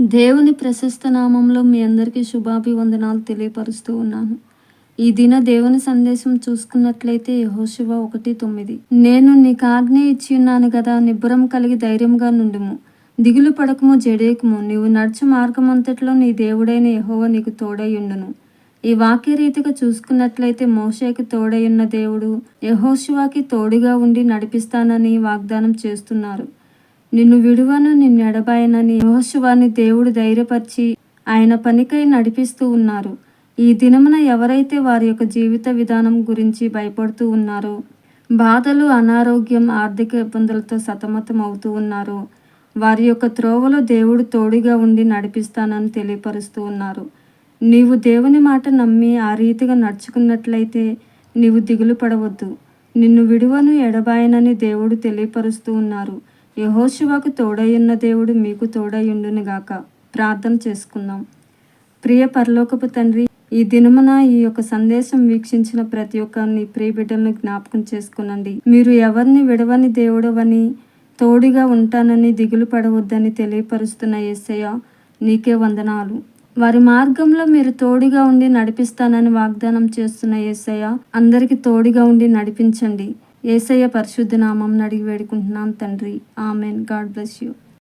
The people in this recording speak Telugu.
దేవుని ప్రశస్త నామంలో మీ అందరికీ శుభాభివందనాలు తెలియపరుస్తూ ఉన్నాను. ఈ దిన దేవుని సందేశం చూసుకున్నట్లయితే యహోశివ ఒకటి తొమ్మిది. నేను నీకు ఆజ్ఞ ఇచ్చి ఉన్నాను కదా నిబ్బరం కలిగి ధైర్యంగా నుండుము. దిగులు పడకము జడేకుము. నీవు నడుచు మార్గమంతట్లో నీ దేవుడైన యహోవ నీకు తోడై ఉండును. ఈ వాక్య రీతిగా చూసుకున్నట్లయితే మోషేకి తోడై ఉన్న దేవుడు యహోశివాకి తోడుగా ఉండి నడిపిస్తానని వాగ్దానం చేస్తున్నారు. నిన్ను విడువను నిన్ను ఎడబాయనని యెహోషువాని దేవుడు ధైర్యపరిచి ఆయన పనికై నడిపిస్తూ ఉన్నారు. ఈ దినమున ఎవరైతే వారి యొక్క జీవిత విధానం గురించి భయపడుతూ ఉన్నారో బాధలు అనారోగ్యం ఆర్థిక ఇబ్బందులతో సతమతం అవుతూ ఉన్నారో. వారి యొక్క త్రోవలో దేవుడు తోడుగా ఉండి నడిపిస్తానని తెలియపరుస్తూ ఉన్నారు. నీవు దేవుని మాట నమ్మి ఆ రీతిగా నడుచుకున్నట్లయితే నీవు దిగులు పడవద్దు నిన్ను విడువను ఎడబాయనని దేవుడు తెలియపరుస్తూ ఉన్నారు. యహోశివకు తోడయ్యున్న దేవుడు మీకు తోడయ్యుండును గాక ప్రార్థన చేసుకుందాం. ప్రియ పరలోకపు తండ్రి ఈ దినమున ఈ యొక్క సందేశం వీక్షించిన ప్రతి ఒక్కరిని ప్రియ బిడ్డలను జ్ఞాపకం చేసుకునండి. మీరు ఎవరిని విడవని దేవుడవని తోడుగా ఉంటానని దిగులు పడవద్దని తెలియపరుస్తున్న ఏసయ్య నీకే వందనాలు. వారి మార్గంలో మీరు తోడుగా ఉండి నడిపిస్తానని వాగ్దానం చేస్తున్న ఏసయ్య అందరికి తోడుగా ఉండి నడిపించండి. ఏసయ్య పరిశుద్ధ నామం అడిగి వేడుకుంటున్నాను తండ్రి. ఆమెన్. God bless you.